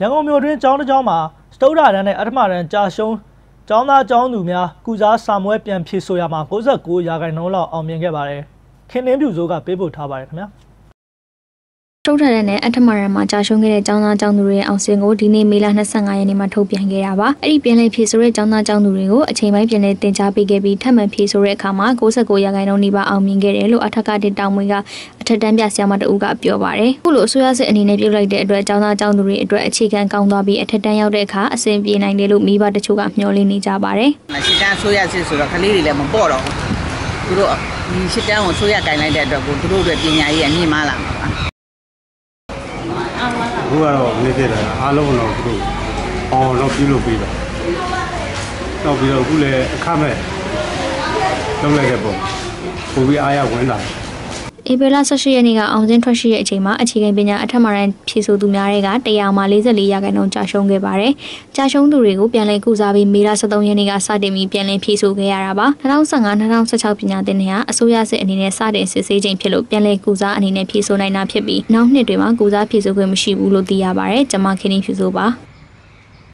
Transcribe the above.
ရန်ကုန်မြို့တွင်ကျောင်းတစ်ကျောင်းမှာစတုဒ္ဓတန်းနဲ့အထမတန်းကြာရှုံးကျောင်းသားကျောင်းသူများကုစားစာမွဲပြန်ဖြေဆိုရမှာ69ရာခိုင်နှုန်းလောက်အောင်မြင်ခဲ့ပါတယ်ခင်လင်းပြူစိုးကပေးပို့ထားပါတယ်ခင်ဗျာ ထုတ်ထတဲ့နဲ့အထမရန်မှာကြာရှုံးခဲ့တဲ့ចောင်းသားចောင်းသူတွေရဲ့အောင်စင်ကိုဒီနေ့မေလ25ရက်နေ့မှာထုတ်ပြန်ခဲ့တာပါအဲ့ဒီပြန်လည်ဖြေဆိုတဲ့ចောင်းသားចောင်းသူတွေကိုအချိန်ပိုင်းပြန်လည်တင် जा ပေးခဲ့ပြီးထပ်မံဖြေဆိုတဲ့အခါမှာ69ရာခိုင်နှုန်းနီးပါးအောင်မြင်ခဲ့တယ်လို့အထက်ကတင်တောင်မွေကအထက်တန်းပြဆရာမတအူးကပြောပါတယ်ခုလိုအစိုးရစစ်အနေနဲ့ပြုတ်လိုက်တဲ့အတွက်ចောင်းသားចောင်းသူတွေအတွက်အခြေခံကောင်းသွားပြီးအထက်တန်းရောက်တဲ့အခါအဆင်ပြေနိုင်တယ်လို့မိဘတချို့ကမျှော်လင့်နေကြပါတယ် ။ရှစ်တန်းဆိုရစစ်ဆိုတော့ကလေးတွေလည်းမပေါ့တော့ဘူး။သူတို့ဒီရှစ်တန်းကိုဆိုရကင်လိုက်တဲ့အတွက်ကိုသူတို့တွေပညာရေးအမြင့်မားလာမှာပါ အခုကတော့နေဖြစ်တယ်အားလုံးတော့သူတို့အောင်တော့ပြုလုပ်ပြီးတော့တော့ပြီးတော့အခုလည်းအခမဲ့လုပ်လိုက်တဲ့ပုံပိုပြီးအားရဝင်လာတယ် ဧပြီလ18ရက်နေ့ကအောင်စင်းထွက်ရှိတဲ့အချိန်မှာအခြေခံပညာအထက်မှာရန်ဖြည့်ဆိုသူများတွေက100မှာ44ရာခိုင်နှုန်းကြာရှုံးခဲ့ပါတယ်။ကြာရှုံးသူတွေကိုပြန်လည်ကုစားပြီးမေလ23ရက်နေ့ကစတင်ပြီးပြန်လည်ဖြည့်ဆိုခဲ့ရတာပါ။2015-2016ပညာသင်တွေကအစိုးရစစ်အနေနဲ့စတင်စစ်ဆေးချိန်ဖြစ်လို့ပြန်လည်ကုစားအနေနဲ့ဖြည့်ဆိုနိုင်တာဖြစ်ပြီးနောက်နှစ်တွေမှာကုစားဖြည့်ဆိုခွင့်မရှိဘူးလို့သိရပါတယ်။ကျွန်မခင်းနေဖြည့်ဆိုပါ။